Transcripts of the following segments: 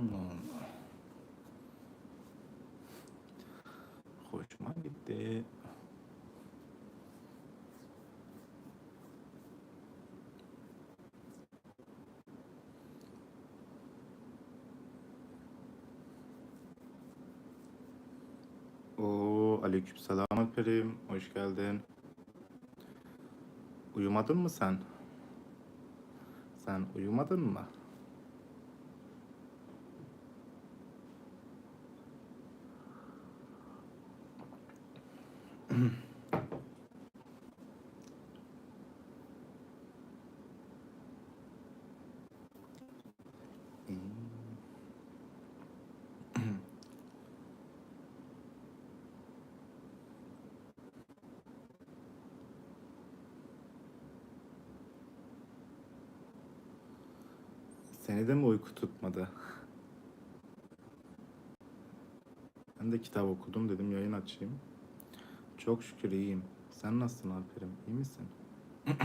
Allah. Hoşuma gitti. Oo, aleykümselam Alper'im. Hoş geldin. Uyumadın mı sen? Sen uyumadın mı? Seni de mi uyku tutmadı? Ben de kitap okudum dedim yayın açayım. Çok şükür iyiyim. Sen nasılsın Alper'im? İyi misin?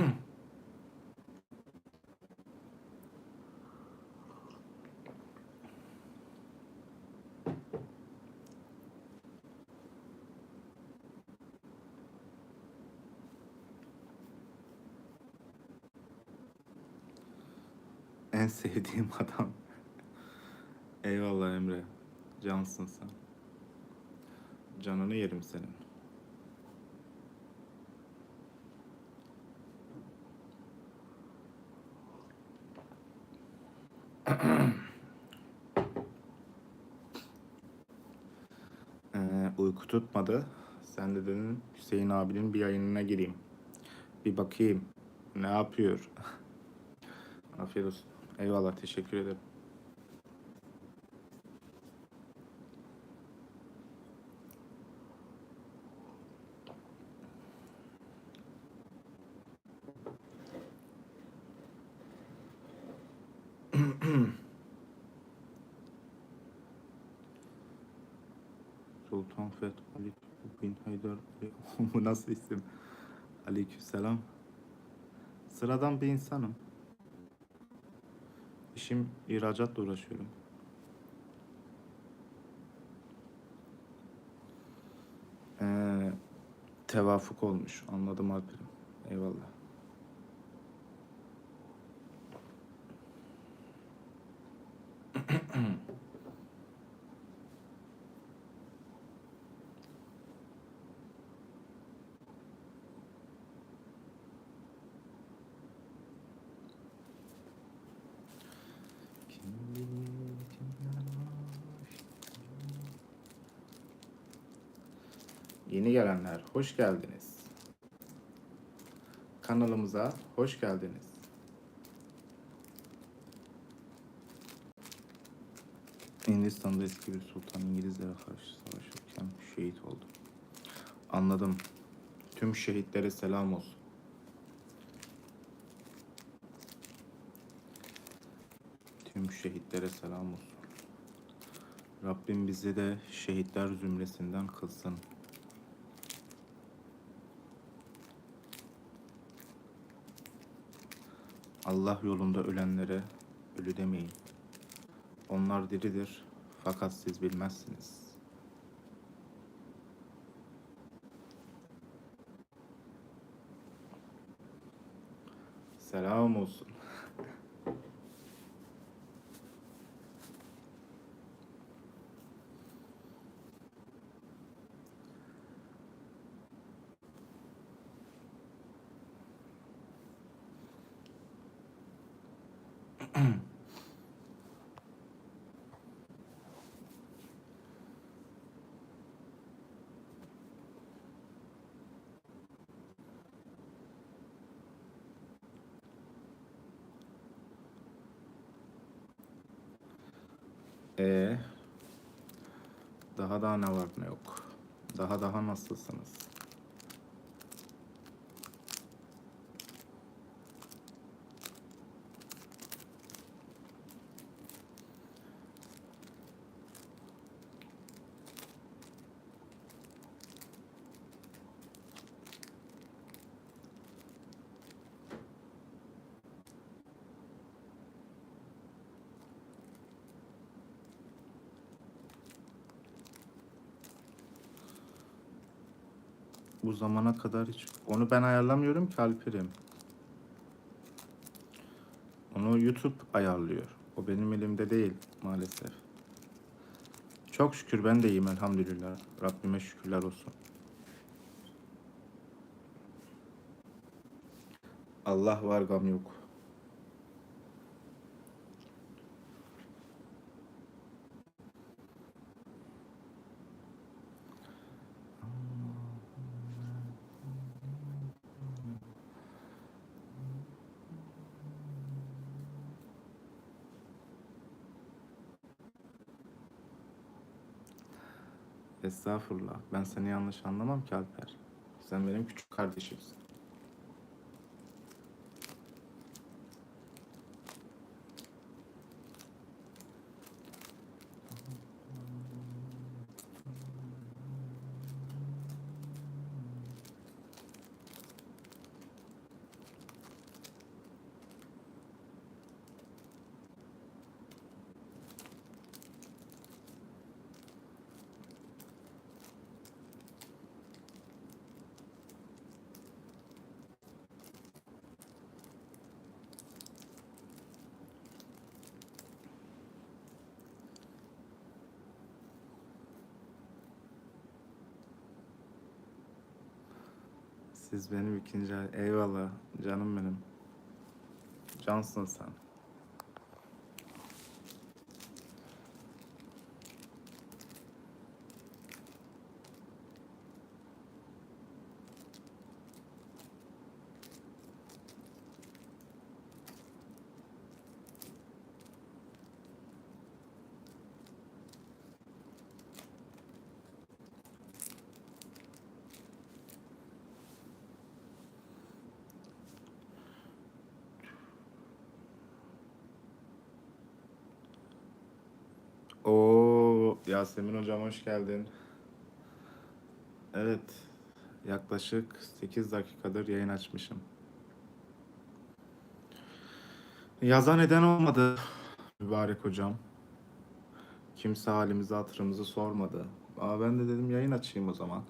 En sevdiğim adam. Eyvallah Emre. Cansın sen. Canını yerim senin. Ee, uyku tutmadı. Sen de dedin Hüseyin abinin bir yayınına gireyim. Bir bakayım. Ne yapıyor? Afiyet olsun. Eyvallah teşekkür ederim. Ali. Bu nasıl isim? Aleykümselam. Sıradan bir insanım. İşim ihracatla uğraşıyorum. Ee, tevafuk olmuş. Anladım Alper'im. Eyvallah. Yeni gelenler hoş geldiniz. Kanalımıza hoş geldiniz. Hindistan'da eski bir sultan İngilizlere karşı savaşırken şehit oldu. Anladım. Tüm şehitlere selam olsun. Tüm şehitlere selam olsun. Rabbim bizi de şehitler zümresinden kılsın. Allah yolunda ölenlere ölü demeyin. Onlar diridir fakat siz bilmezsiniz. Selam olsun. Ee, daha daha ne var ne yok. Daha daha nasılsınız? Zamana kadar hiç... Onu ben ayarlamıyorum ki Alper'im. Onu YouTube ayarlıyor. O benim elimde değil maalesef. Çok şükür ben de iyiyim elhamdülillah. Rabbime şükürler olsun. Allah var gam yok. Estağfurullah. Ben seni yanlış anlamam ki Alper. Sen benim küçük kardeşimsin. Siz benim ikinci Eyvallah canım benim. Cansın sen. Oo Yasemin hocam hoş geldin. Evet. Yaklaşık 8 dakikadır yayın açmışım. Yazan neden olmadı mübarek hocam. Kimse halimizi hatırımızı sormadı. Ama ben de dedim yayın açayım o zaman.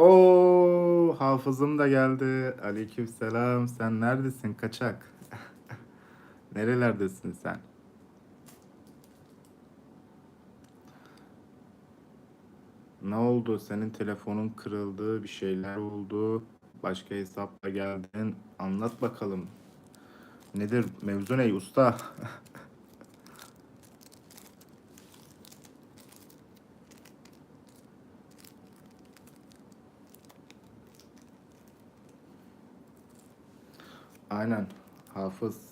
Oo, hafızım da geldi. Aleykümselam. Sen neredesin kaçak? Nerelerdesin sen? Ne oldu? Senin telefonun kırıldı, bir şeyler oldu. Başka hesapla geldin. Anlat bakalım. Nedir? Mevzu ne usta? Aynen. Hafız.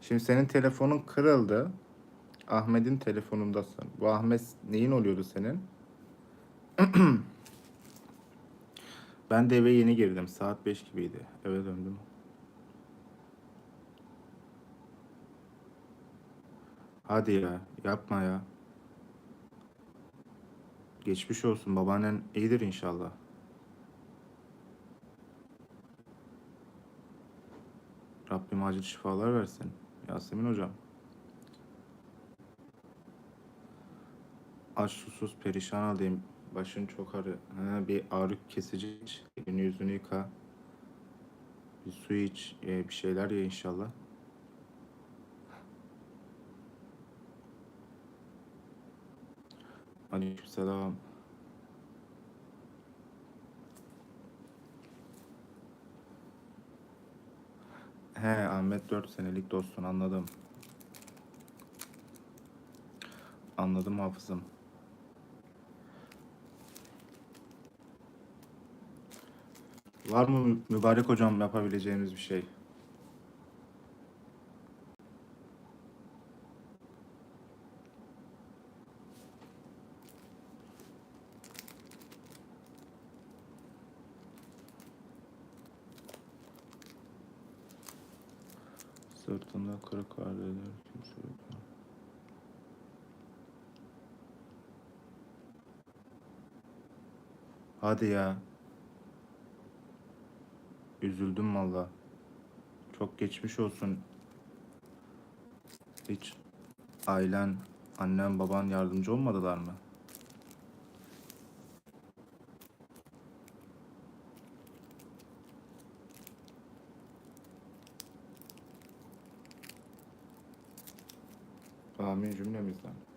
Şimdi senin telefonun kırıldı. Ahmet'in telefonundasın. Bu Ahmet neyin oluyordu senin? Ben de eve yeni girdim. Saat 5 gibiydi. Eve döndüm. Hadi ya. Yapma ya. Geçmiş olsun. Babaannen iyidir inşallah. Rabbim acil şifalar versin. Yasemin hocam. Aç susuz perişan haldeyim. Başın çok ağrı. Ha, bir ağrı kesici iç. Yüzünü yıka. Bir su iç. e, bir şeyler ye inşallah. Aleykümselam. He Ahmet 4 senelik dostun anladım. Anladım hafızım. Var mı mü- mübarek hocam yapabileceğimiz bir şey? Sırtında kırık var dediler. Kimse yok. Hadi ya. Üzüldüm valla. Çok geçmiş olsun. Hiç ailen, annen, baban yardımcı olmadılar mı? Amin cümlemizden.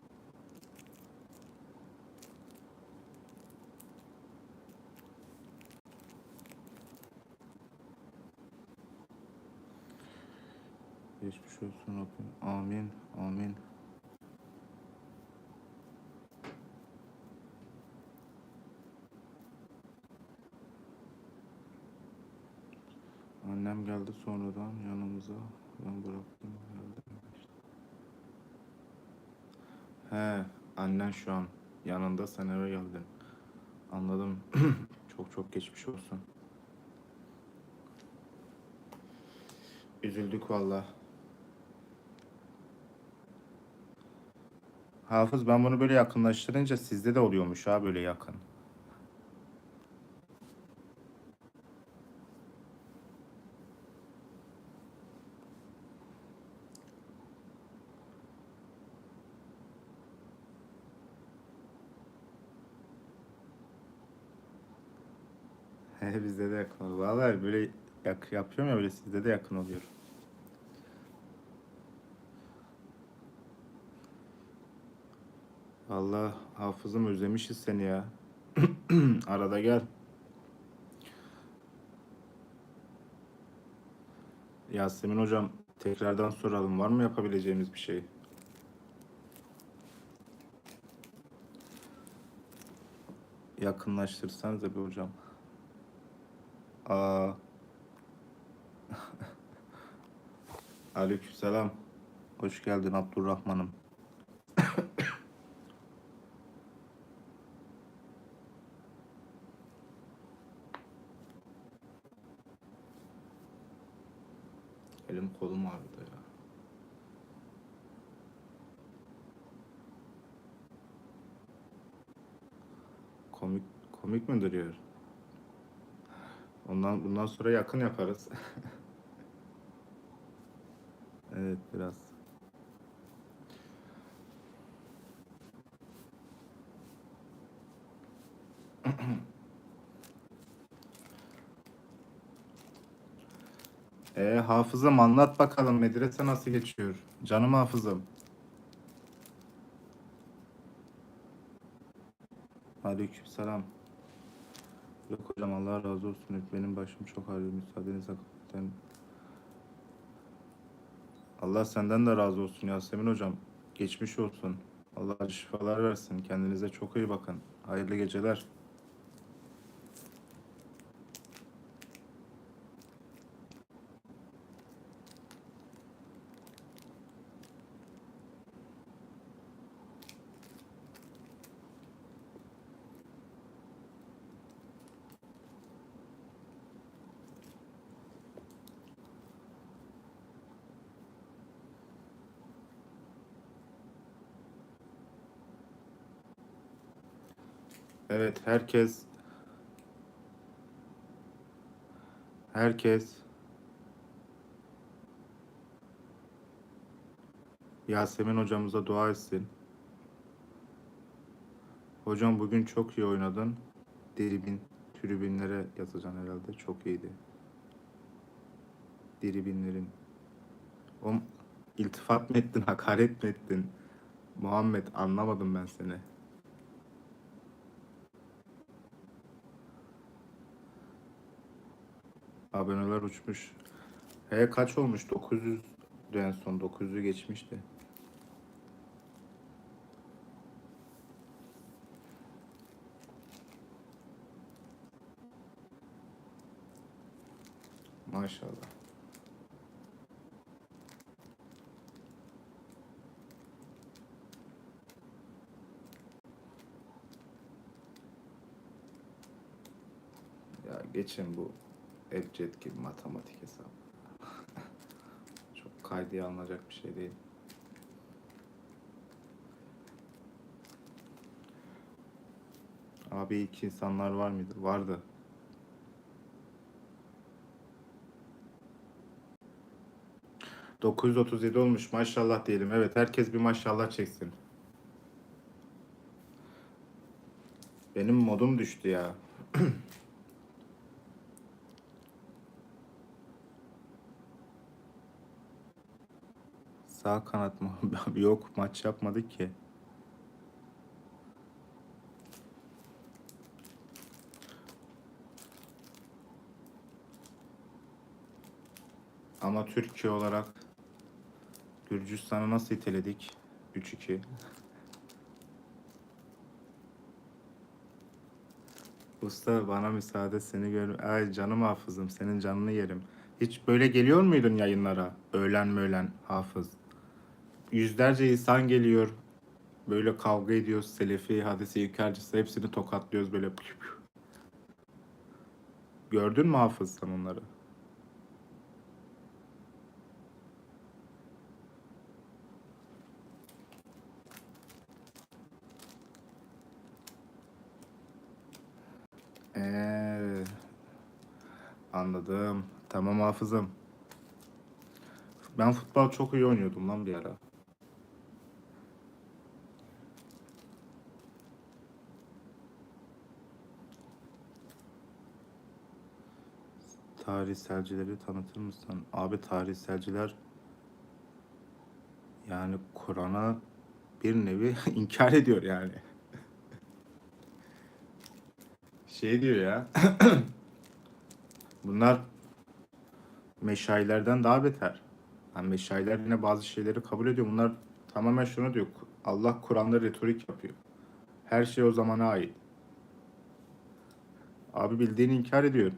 Olsun Rabbim. Amin. Amin. Annem geldi sonradan yanımıza. Ben bıraktım. He, annen şu an yanında sen eve geldin. Anladım. çok çok geçmiş olsun. Üzüldük valla. Hafız ben bunu böyle yakınlaştırınca sizde de oluyormuş ha böyle yakın. Bizde de yakın oluyor. Vallahi böyle yak, yapıyorum ya böyle sizde de yakın oluyor. Allah hafızım özlemişiz seni ya. Arada gel. Yasemin hocam tekrardan soralım var mı yapabileceğimiz bir şey? Yakınlaştırsanız da bir hocam. Aa. Aleykümselam. Hoş geldin Abdurrahman'ım. Elim kolum ağrıdı ya. Komik komik mi duruyor? Ondan bundan sonra yakın yaparız. evet biraz. E hafızım anlat bakalım medrese nasıl geçiyor? Canım hafızım. Aleykümselam. Yok hocam Allah razı olsun. Benim başım çok ağrıyor. Müsaadenize hakikaten. Allah senden de razı olsun Yasemin hocam. Geçmiş olsun. Allah şifalar versin. Kendinize çok iyi bakın. Hayırlı geceler. Evet herkes herkes Yasemin hocamıza dua etsin. Hocam bugün çok iyi oynadın. Tribün, tribünlere yazacaksın herhalde. Çok iyiydi. Tribünlerin. O iltifat mı ettin, hakaret mi ettin? Muhammed anlamadım ben seni. Aboneler uçmuş. He kaç olmuş? 900 en son 900'ü geçmişti. Maşallah. Ya geçin bu Ebced gibi matematik hesabı. Çok kaydıya alınacak bir şey değil. Abi ilk insanlar var mıydı? Vardı. ...937 olmuş maşallah diyelim. Evet herkes bir maşallah çeksin. Benim modum düştü ya. Sağ kanat mı? Yok maç yapmadık ki. Ama Türkiye olarak Gürcistan'ı nasıl iteledik? 3-2. Usta bana müsaade seni gör. Ay canım hafızım senin canını yerim. Hiç böyle geliyor muydun yayınlara? Öğlen mi öğlen hafız? Yüzlerce insan geliyor. Böyle kavga ediyoruz. Selefi, hadisi, İlkercisi hepsini tokatlıyoruz böyle. Gördün mü hafız sen onları? Ee, anladım. Tamam hafızım. Ben futbol çok iyi oynuyordum lan bir ara. Tarihselcileri tanıtır mısın? Abi tarihselciler yani Kur'an'a bir nevi inkar ediyor yani. Şey diyor ya. Bunlar meşayilerden daha beter. Yani meşayiler yine bazı şeyleri kabul ediyor. Bunlar tamamen şunu diyor. Allah Kur'an'da retorik yapıyor. Her şey o zamana ait. Abi bildiğini inkar ediyor.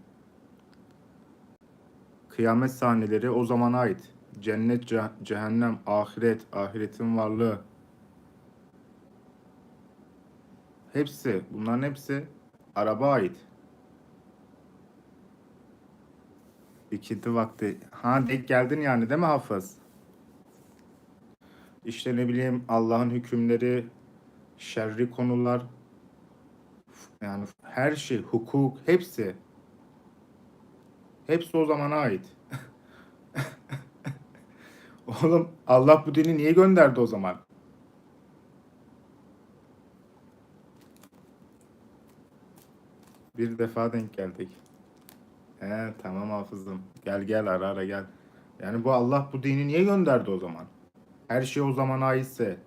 Kıyamet sahneleri o zamana ait. Cennet, ce- cehennem, ahiret, ahiretin varlığı. Hepsi, bunların hepsi araba ait. İkinti vakti. Ha denk geldin yani değil mi Hafız? İşte ne bileyim Allah'ın hükümleri, şerri konular, yani her şey, hukuk, hepsi. Hepsi o zamana ait. Oğlum Allah bu dini niye gönderdi o zaman? Bir defa denk geldik. He tamam hafızım. Gel gel ara ara gel. Yani bu Allah bu dini niye gönderdi o zaman? Her şey o zamana aitse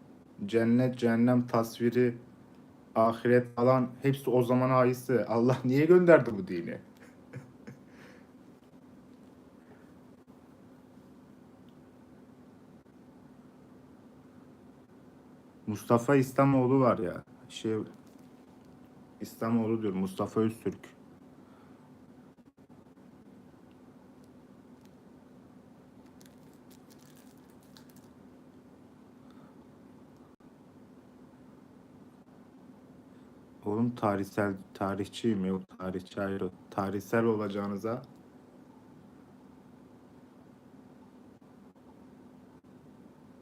cennet, cehennem tasviri, ahiret falan hepsi o zamana aitse Allah niye gönderdi bu dini? Mustafa İslamoğlu var ya. Şey İslamoğlu diyor. Mustafa Öztürk. Oğlum tarihsel tarihçiyim yok tarihçi ayrı. Tarihsel olacağınıza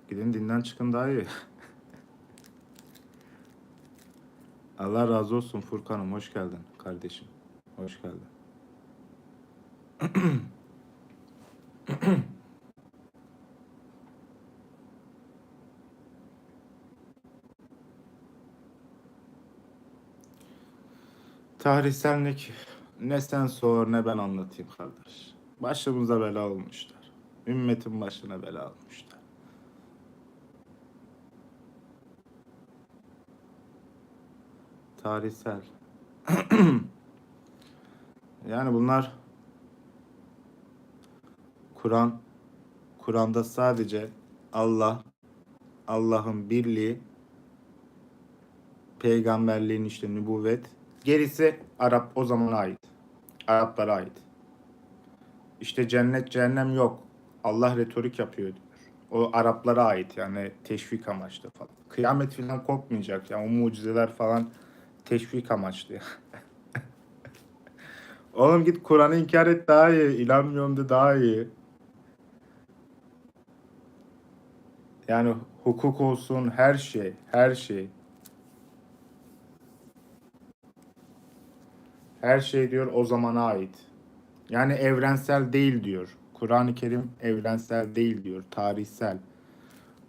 gidin dinden çıkın daha iyi. Allah razı olsun Furkan'ım hoş geldin kardeşim. Hoş geldin. Tarihsellik ne sen sor ne ben anlatayım kardeş. Başımıza bela olmuşlar. Ümmetin başına bela olmuşlar. Tarihsel. yani bunlar Kur'an Kur'an'da sadece Allah Allah'ın birliği peygamberliğin işte nübüvvet gerisi Arap o zamana ait. Araplara ait. İşte cennet cehennem yok. Allah retorik yapıyor diyor. O Araplara ait yani teşvik amaçlı falan. Kıyamet falan kopmayacak yani o mucizeler falan teşvik amaçlı. Oğlum git Kur'an'ı inkar et daha iyi. İnanmıyorum de daha iyi. Yani hukuk olsun her şey, her şey. Her şey diyor o zamana ait. Yani evrensel değil diyor. Kur'an-ı Kerim evrensel değil diyor. Tarihsel.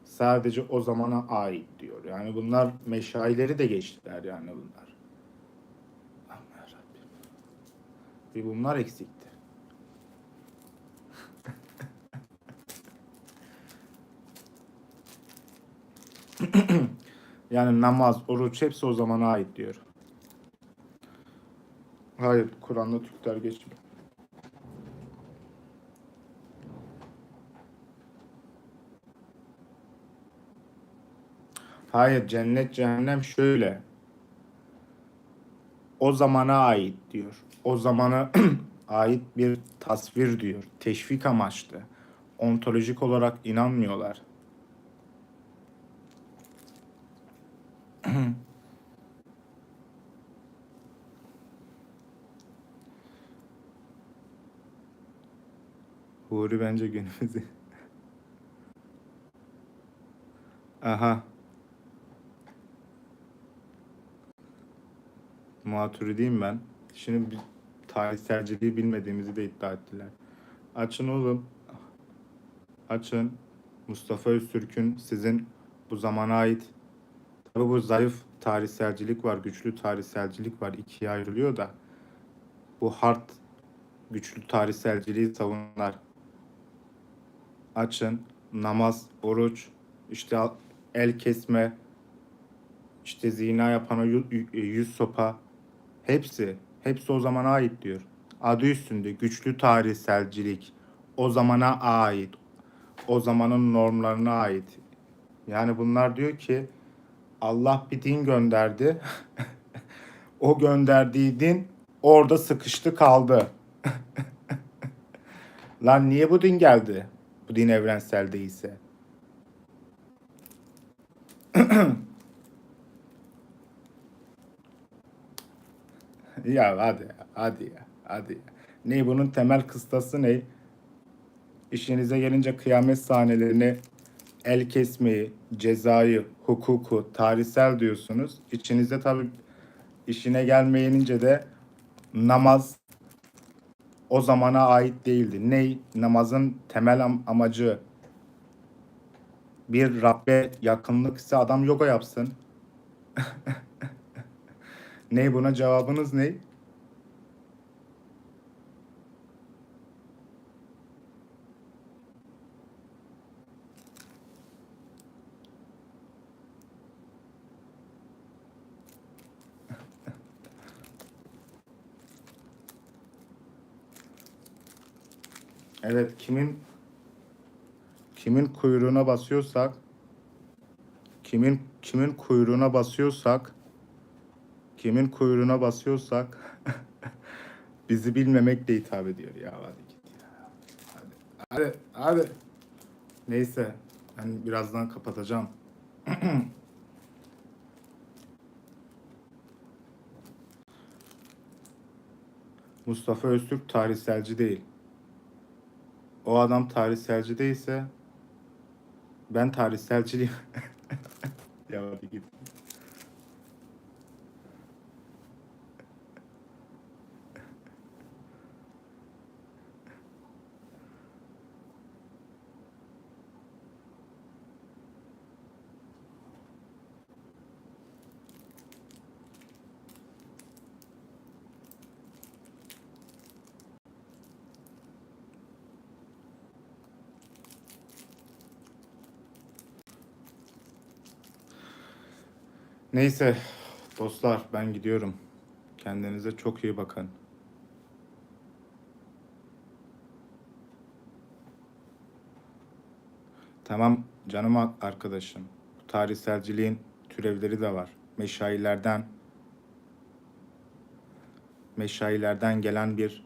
Sadece o zamana ait diyor. Yani bunlar meşayileri de geçtiler yani bunlar. Aman Rabbim. Bir bunlar eksikti. yani namaz, oruç hepsi o zamana ait diyor. Hayır, Kur'an'da Türkler geçmiyor. Hayır, cennet cehennem şöyle. O zamana ait diyor. O zamana ait bir tasvir diyor. Teşvik amaçlı. Ontolojik olarak inanmıyorlar. Huri bence günümüzü. Aha. Maturidiyim ben. Şimdi bir tarihselciliği bilmediğimizi de iddia ettiler. Açın oğlum. Açın. Mustafa Öztürk'ün sizin bu zamana ait Tabi bu zayıf tarihselcilik var, güçlü tarihselcilik var. ikiye ayrılıyor da bu hard güçlü tarihselciliği savunlar. Açın, namaz, oruç, işte el kesme, işte zina yapana yüz sopa hepsi hepsi o zamana ait diyor. Adı üstünde güçlü tarihselcilik o zamana ait. O zamanın normlarına ait. Yani bunlar diyor ki Allah bir din gönderdi. o gönderdiği din orada sıkıştı kaldı. Lan niye bu din geldi? Bu din evrensel değilse. ya hadi ya, hadi ya, hadi ya. Ne bunun temel kıstası ne? İşinize gelince kıyamet sahnelerini el kesmeyi, cezayı, hukuku, tarihsel diyorsunuz. İçinizde tabii işine gelmeyince de namaz o zamana ait değildi. Ne? Namazın temel am- amacı bir Rabbe yakınlık ise adam yoga yapsın. ne buna cevabınız ne? Evet kimin kimin kuyruğuna basıyorsak kimin kimin kuyruğuna basıyorsak kimin kuyruğuna basıyorsak bizi bilmemekle hitap ediyor ya hadi git ya. Hadi hadi hadi. Neyse ben birazdan kapatacağım. Mustafa Öztürk tarihselci değil. O adam tarihselci değilse ben tarihselciyim. ya hadi git. Neyse dostlar ben gidiyorum. Kendinize çok iyi bakın. Tamam canım arkadaşım. Bu tarihselciliğin türevleri de var. Meşayilerden meşayilerden gelen bir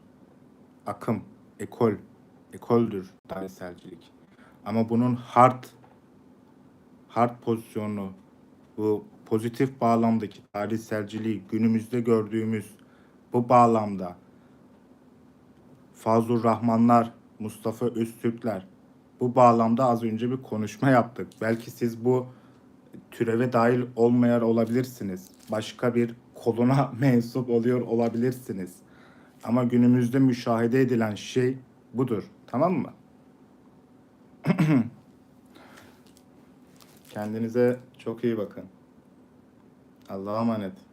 akım, ekol, ekoldür tarihselcilik. Ama bunun hard hard pozisyonu, bu pozitif bağlamdaki tarihselciliği günümüzde gördüğümüz bu bağlamda Fazlur Rahmanlar, Mustafa Öztürkler bu bağlamda az önce bir konuşma yaptık. Belki siz bu türeve dahil olmayan olabilirsiniz. Başka bir koluna mensup oluyor olabilirsiniz. Ama günümüzde müşahede edilen şey budur. Tamam mı? Kendinize çok iyi bakın. Allah'a emanet.